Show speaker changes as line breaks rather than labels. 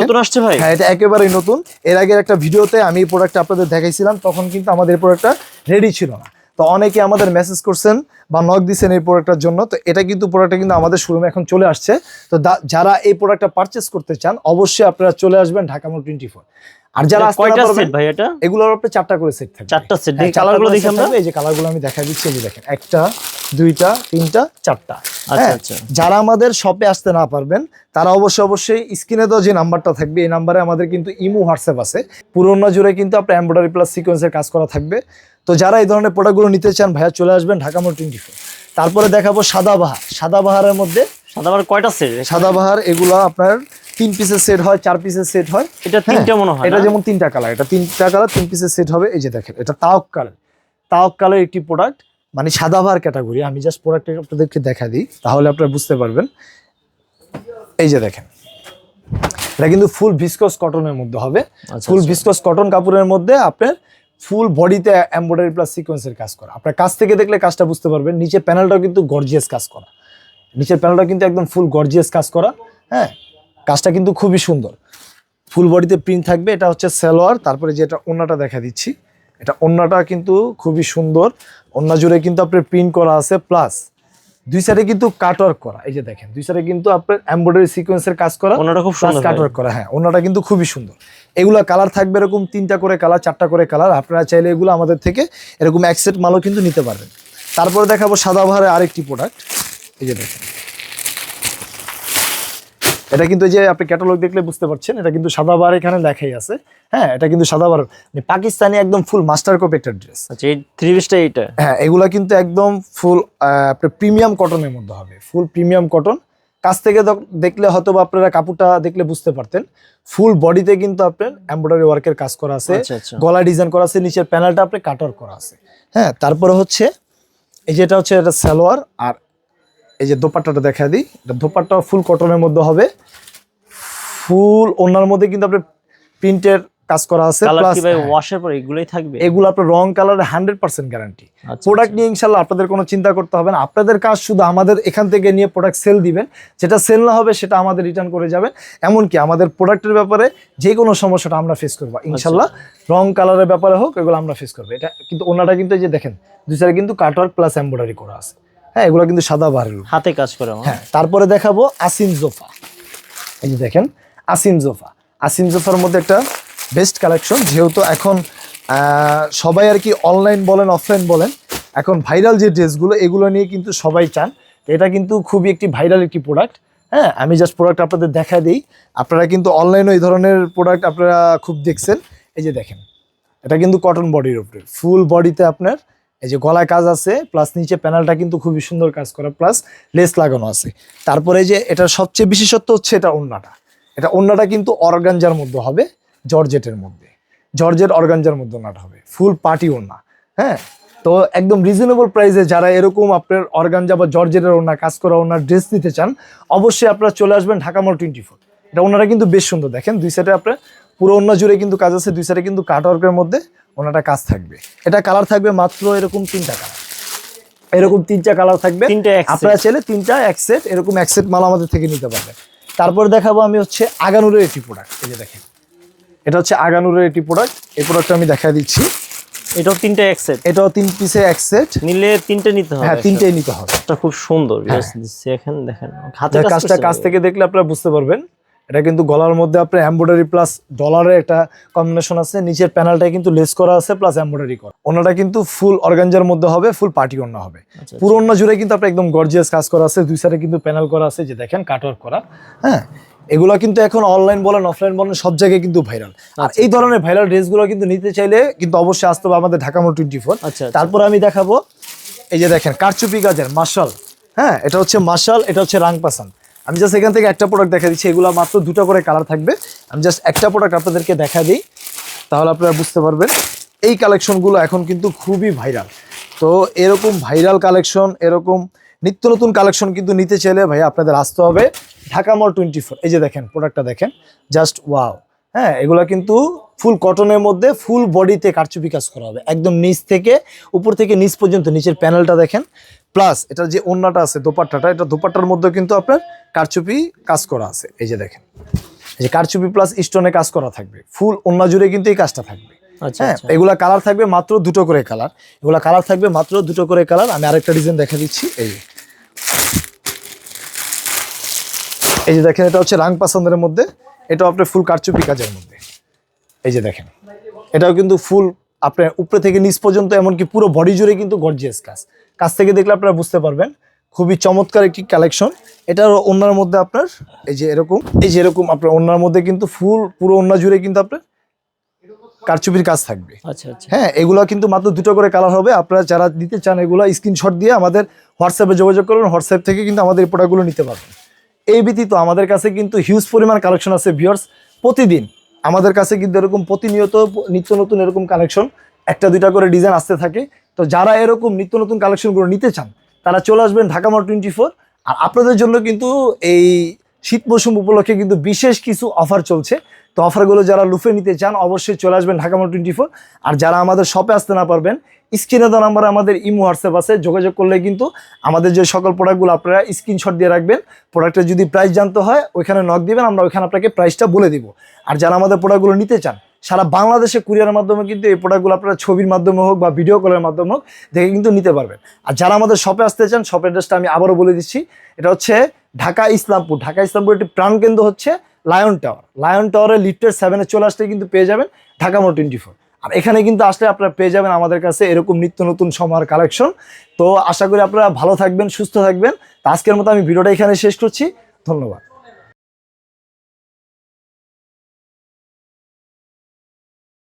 নতুন আসছে ভাই?
হ্যাঁ এটা একেবারেই নতুন। এর আগের একটা ভিডিওতে আমি এই প্রোডাক্ট আপনাদের দেখাইছিলাম তখন কিন্তু আমাদের প্রোডাক্টটা রেডি ছিল না। তো অনেকে আমাদের মেসেজ করছেন বা নক এই প্রোডাক্টটার জন্য। তো এটা কিন্তু প্রোডাক্টটা কিন্তু আমাদের শোরুমে এখন চলে আসছে। তো যারা এই প্রোডাক্টটা পারচেস করতে চান অবশ্যই আপনারা চলে আসবেন ঢাকা মোড় টোয়েন্টি ফোর আর যারা
কয়টা সেট ভাই এটা?
এগুলোর আপনি চারটা করে সেট থাকবে।
চারটা সেট দেখি কালারগুলো দেখি আমরা।
এই যে কালারগুলো আমি দেখা দিচ্ছি এই দেখেন একটা দুইটা তিনটা চারটা।
আচ্ছা
হ্যাঁ,
আচ্ছা।
যারা আমাদের শপে আসতে না পারবেন তারা অবশ্যই অবশ্যই স্ক্রিনে তো যে নাম্বারটা থাকবে এই নাম্বারে আমাদের কিন্তু ইমো হোয়াটসঅ্যাপ আছে। পুরোনো জুড়ে কিন্তু আপনার এমব্রয়ডারি প্লাস সিকোয়েন্সের কাজ করা থাকবে। তো যারা এই ধরনের প্রোডাক্টগুলো নিতে চান ভাইয়া চলে আসবেন ঢাকা মোড় টোয়েন্টি তারপরে দেখাবো সাদাবাহার সাদাবাহারের মধ্যে
সাদাবার কয়টা সেট
সাদাবাহার এগুলো আপনার তিন পিসের সেট হয় চার পিসের সেট হয়।
এটা তিনটা মনে হয়
এটা যেমন তিনটা কালার এটা তিনটা কালার তিন পিসের সেট হবে। এই যে দেখেন এটা তাওক কালার তাওক কালার একটি প্রোডাক্ট মানে সাদাভার ক্যাটাগরি আমি জাস্ট প্রোডাক্ট আপনাদেরকে দেখা দিই তাহলে আপনারা বুঝতে পারবেন। এই যে দেখেন এটা কিন্তু ফুল ভিসকস কটনের মধ্যে হবে। ফুল। ভিসকস কটন কাপড়ের মধ্যে আপনার ফুল বডিতে এমব্রয়ডারি প্লাস সিকোয়েন্সের কাজ করা। আপনার কাছ থেকে দেখলে কাজটা বুঝতে পারবেন নিচে প্যানেলটাও কিন্তু গর্জিয়াস কাজ করা। নিচের প্যানেলটা কিন্তু একদম ফুল গর্জিয়াস কাজ করা হ্যাঁ? কাজটা কিন্তু খুবই সুন্দর। ফুল বডিতে প্রিন্ট থাকবে এটা হচ্ছে সালোয়ার তারপরে যেটা ওন্নাটা দেখা দিচ্ছি এটা ওন্নাটা কিন্তু খুবই সুন্দর। ওন্না জুড়ে কিন্তু আপনার প্রিন্ট করা আছে প্লাস দুই সাইডে কিন্তু কাটওয়ার্ক করা এই যে দেখেন দুই সাইডে কিন্তু আপনার এমব্রয়ডারি সিকোয়েন্সের কাজ করা
ওনাটা খুব সুন্দর
কাটওয়ার্ক করা হ্যাঁ ওনাটা কিন্তু খুবই সুন্দর। এগুলো কালার থাকবে এরকম তিনটা করে কালার চারটা করে কালার আপনারা চাইলে এগুলো আমাদের থেকে এরকম এক সেট মালও কিন্তু নিতে পারবেন। তারপরে দেখাবো সাদাবাহারের আরেকটি প্রোডাক্ট এই যে দেখেন। এটা কিন্তু এই যে আপনি ক্যাটালগ দেখলে বুঝতে পারছেন এটা কিন্তু সাদাবাহার এখানে লেখাই আছে। হ্যাঁ এটা কিন্তু সাদাবাহার মানে পাকিস্তানি একদম ফুল মাস্টার কপ একটা ড্রেস
আচ্ছা এই থ্রি পিসটা এইটা?
হ্যাঁ এগুলা কিন্তু একদম ফুল আপনার প্রিমিয়াম কটনের মধ্যে হবে। ফুল প্রিমিয়াম কটন কাছ থেকে দেখলে হয়তো বা আপনারা কাপড়টা দেখলে বুঝতে পারতেন। ফুল বডিতে কিন্তু আপনার এমব্রয়ডারি ওয়ার্কের কাজ করা আছে।
আচ্ছা আচ্ছা।
গলা ডিজাইন করা আছে নিচের প্যানেলটা আপনি কাটার করা আছে। হ্যাঁ তারপরে হচ্ছে এই যেটা হচ্ছে এটা সালোয়ার আর এই যে দোপাট্টাটা দেখা দিই। এটা দোপাট্টা ফুল কটনের মধ্যে হবে। ফুল ওনার মধ্যে কিন্তু আপনার প্রিন্টের কাজ করা আছে প্লাস
কি ওয়াশের পর এগুলোই থাকবে?
এগুলো আপনার রং হান্ড্রেড পার্সেন্ট গ্যারান্টি প্রোডাক্ট নিয়ে ইনশাল্লাহ আপনাদের কোনো চিন্তা করতে হবে না। আপনাদের কাজ শুধু আমাদের এখান থেকে নিয়ে প্রোডাক্ট সেল দিবেন। যেটা সেল না হবে সেটা আমাদের রিটার্ন করে যাবেন। এমনকি আমাদের প্রোডাক্টের ব্যাপারে যে কোনো সমস্যাটা আমরা ফেস করব। ইনশাল্লাহ রং কালারের ব্যাপারে হোক এগুলো আমরা ফেস করব। এটা কিন্তু ওনাটা কিন্তু এই যে দেখেন দুই সাইডে কিন্তু কাটওয়ার্ক প্লাস এম্ব্রয়ডারি করা আছে। হ্যাঁ এগুলো কিন্তু সাদা উপর।
হাতে কাজ করে
হ্যাঁ তারপরে দেখাবো আসিম জোফা। এই যে দেখেন আসিম জোফা। আসিম জোফার মধ্যে একটা বেস্ট কালেকশন যেহেতু এখন সবাই আর কি অনলাইন বলেন অফলাইন বলেন এখন ভাইরাল যে ড্রেসগুলো এগুলো নিয়ে কিন্তু সবাই চান। এটা কিন্তু খুবই একটি ভাইরাল একটি প্রোডাক্ট হ্যাঁ আমি জাস্ট প্রোডাক্ট আপনাদের দেখা দিই। আপনারা কিন্তু অনলাইনে এই ধরনের প্রোডাক্ট আপনারা খুব দেখছেন। এই যে দেখেন এটা কিন্তু কটন বডির উপরে। ফুল বডিতে আপনার এই যে গলায় কাজ আছে প্লাস নিচে প্যানেলটা কিন্তু খুবই সুন্দর কাজ করা প্লাস লেস লাগানো আছে। তারপরে যে এটার সবচেয়ে বিশেষত্ব হচ্ছে এটা ওন্নাটা এটা ওন্নাটা কিন্তু অর্গানজার মধ্যে হবে, জর্জেটের মধ্যে। জর্জেট অর্গানজার মধ্যে ওন্নাটা হবে ফুল পার্টি ওন্না হ্যাঁ? তো একদম রিজনেবল প্রাইসে যারা এরকম আপনার অর্গানজা বা জর্জেটের ওন্না কাজ করা ওনার ড্রেস নিতে চান, অবশ্যই আপনারা চলে আসবেন ঢাকা মল টোয়েন্টি ফোর এটা ওনারা কিন্তু বেশ সুন্দর, দেখেন, দুই সাইডে আপনার পুরো অন্য জুড়ে কিন্তু কাজ আছে, দুই সাইডে কিন্তু কাটওয়ার্কের মধ্যে ওনাটা কাজ থাকবে। এটা কালার থাকবে মাত্র এরকম তিনটা কালার এরকম তিনটা কালার থাকবে। আপনারা চাইলে তিনটা এক সেট এরকম এক সেট মাল আমাদের থেকে নিতে পারবেন। তারপর দেখাবো আমি হচ্ছে আগানুরের একটি প্রোডাক্ট এই যে দেখেন এটা হচ্ছে আগানুরের একটি প্রোডাক্ট এই প্রোডাক্টটা আমি দেখা দিচ্ছি।
এটাও তিনটা এক সেট
এটাও তিন পিসে এক সেট
নিলে তিনটে নিতে হবে
হ্যাঁ তিনটেই নিতে হবে।
এটা খুব সুন্দর। এখানে দেখেন হাতে
যার
কাজ
কাজটা কাছ থেকে দেখলে আপনারা বুঝতে পারবেন। এটা কিন্তু গলার মধ্যে আপনার এমব্রয়ডারি প্লাস ডলারের একটা কম্বিনেশন আছে। নিচের প্যানেলটা কিন্তু লেস করা আছে প্লাস এমব্রয়ডারি করা। ওনাটা কিন্তু ফুল অর্গানজার মধ্যে হবে ফুল পার্টি ওন্না হবে।
আচ্ছা,
পুরো ওন্না জুড়ে কিন্তু আপনার একদম গর্জিয়াস কাজ করা আছে। দুই সাইডে কিন্তু প্যানেল করা আছে যে দেখেন কাটওয়ার্ক করা। হ্যাঁ? এগুলো কিন্তু এখন অনলাইন বলেন অফলাইন বলেন সব জায়গায় কিন্তু ভাইরাল আর
আচ্ছা,
এই ধরনের ভাইরাল ড্রেসগুলো কিন্তু নিতে চাইলে কিন্তু অবশ্যই আসতে হবে আমাদের ঢাকা মোড় টোয়েন্টি ফোর
আচ্ছা আচ্ছা।
তারপর আমি দেখাবো এই যে দেখেন কারচুপি গাজের মার্শাল হ্যাঁ? এটা হচ্ছে মার্শাল এটা হচ্ছে রাংপাসান আমি জাস্ট এখান থেকে একটা প্রোডাক্ট দেখা দিচ্ছি, এগুলো মাত্র দুটো করে কালার থাকবে। আমি জাস্ট একটা প্রোডাক্ট আপনাদেরকে দেখা দিই, তাহলে আপনারা বুঝতে পারবেন। এই কালেকশনগুলো এখন কিন্তু খুবই ভাইরাল তো এরকম ভাইরাল কালেকশন এরকম নিত্য নতুন কালেকশন কিন্তু নিতে চাইলে ভাই আপনাদের আসতে হবে ঢাকা মল টোয়েন্টি ফোর এই যে দেখেন প্রোডাক্টটা দেখেন জাস্ট ওয়াও হ্যাঁ এগুলো কিন্তু ফুল কটনের মধ্যে ফুল বডিতে কারচুপি কাজ করা হবে। একদম নিচ থেকে, উপর থেকে নিচ পর্যন্ত, নিচের প্যানেলটা দেখেন। প্লাস এটা যে ওন্নাটা আছে দোপাট্টাটা এটা দোপাট্টার মধ্যে কিন্তু আপনার কারচুপি কাজ করা আছে। এই যে দেখেন এই যে কারচুপি প্লাস স্টোনে কাজ করা থাকবে। ফুল অন্য জুড়ে কিন্তু এই কাজটা থাকবে।
আচ্ছা
হ্যাঁ
আচ্ছা।
এগুলা কালার থাকবে মাত্র দুটো করে কালার এগুলা কালার থাকবে মাত্র দুটো করে কালার আমি আরেকটা ডিজাইন দেখা দিচ্ছি। এই যে। এই যে দেখেন এটা হচ্ছে রাং পাসন্দের মধ্যে। এটাও আপনার ফুল কারচুপি কাজের মধ্যে। এই যে দেখেন এটাও কিন্তু ফুল আপনার উপরে থেকে নিচ পর্যন্ত এমনকি পুরো বডি জুড়ে কিন্তু গর্জিয়াস কাজ। কাছ থেকে দেখলে আপনারা বুঝতে পারবেন খুবই চমৎকার একটি কালেকশন এটার ওনার মধ্যে আপনার এই যে এরকম এই যে এরকম আপনার ওনার মধ্যে কিন্তু ফুল পুরো ওনা জুড়ে কিন্তু আপনার কারচুপির কাজ থাকবে।
আচ্ছা আচ্ছা।
হ্যাঁ এগুলো কিন্তু মাত্র দুটো করে কালার হবে। আপনারা যারা নিতে চান এগুলো স্ক্রিনশট দিয়ে আমাদের হোয়াটসঅ্যাপে যোগাযোগ করবেন হোয়াটসঅ্যাপ থেকে কিন্তু আমাদের এই প্রোডাক্টগুলো নিতে পারবেন। এই ব্যতীত আমাদের কাছে কিন্তু হিউজ পরিমাণ কালেকশন আছে ভিউয়ার্স প্রতিদিন আমাদের কাছে কিন্তু এরকম প্রতিনিয়ত নিত্য নতুন এরকম কালেকশন একটা, দুইটা করে ডিজাইন আসতে থাকে। তো যারা এরকম নিত্য নতুন কালেকশনগুলো নিতে চান, তারা চলে আসবেন ঢাকা মার টোয়েন্টি ফোর আর আপনাদের জন্য কিন্তু এই শীত মৌসুম উপলক্ষে কিন্তু বিশেষ কিছু অফার চলছে। তো অফারগুলো যারা লুফে নিতে চান, অবশ্যই চলে আসবেন ঢাকা মল টোয়েন্টি ফোর আর যারা আমাদের শপে আসতে না পারবেন, স্ক্রিনে দেওয়া নাম্বার আমাদের ইমো হোয়াটসঅ্যাপ আছে। যোগাযোগ করলে কিন্তু আমাদের যে সকল প্রোডাক্টগুলো আপনারা স্ক্রিনশট দিয়ে রাখবেন। প্রোডাক্টের যদি প্রাইস জানতে হয়, ওইখানে নক দিবেন, আমরা ওইখানে আপনাকে প্রাইসটা বলে দিব। আর যারা আমাদের প্রোডাক্টগুলো নিতে চান সারা বাংলাদেশে কুরিয়ারের মাধ্যমে কিন্তু এই প্রোডাক্টগুলো আপনারা ছবির মাধ্যমে হোক বা ভিডিও কলের মাধ্যমে হোক, দেখে কিন্তু নিতে পারবেন। আর যারা আমাদের শপে আসতে চান শপের অ্যাড্রেসটা আমি আবারও বলে দিচ্ছি। এটা হচ্ছে ঢাকা ইসলামপুর। ঢাকা ইসলামপুর একটি প্রাণকেন্দ্র হচ্ছে লায়ন টাওয়ার লায়ন টাওয়ারে লিফটের সেভেনে চলে আসলে কিন্তু পেয়ে যাবেন ঢাকা মোট টোয়েন্টি ফোর আর এখানে কিন্তু আসলে আপনারা পেয়ে যাবেন আমাদের কাছে এরকম নিত্য নতুন সময়ের কালেকশন তো আশা করি আপনারা ভালো থাকবেন, সুস্থ থাকবেন। তো আজকের মতো আমি ভিডিওটা এখানে শেষ করছি। ধন্যবাদ।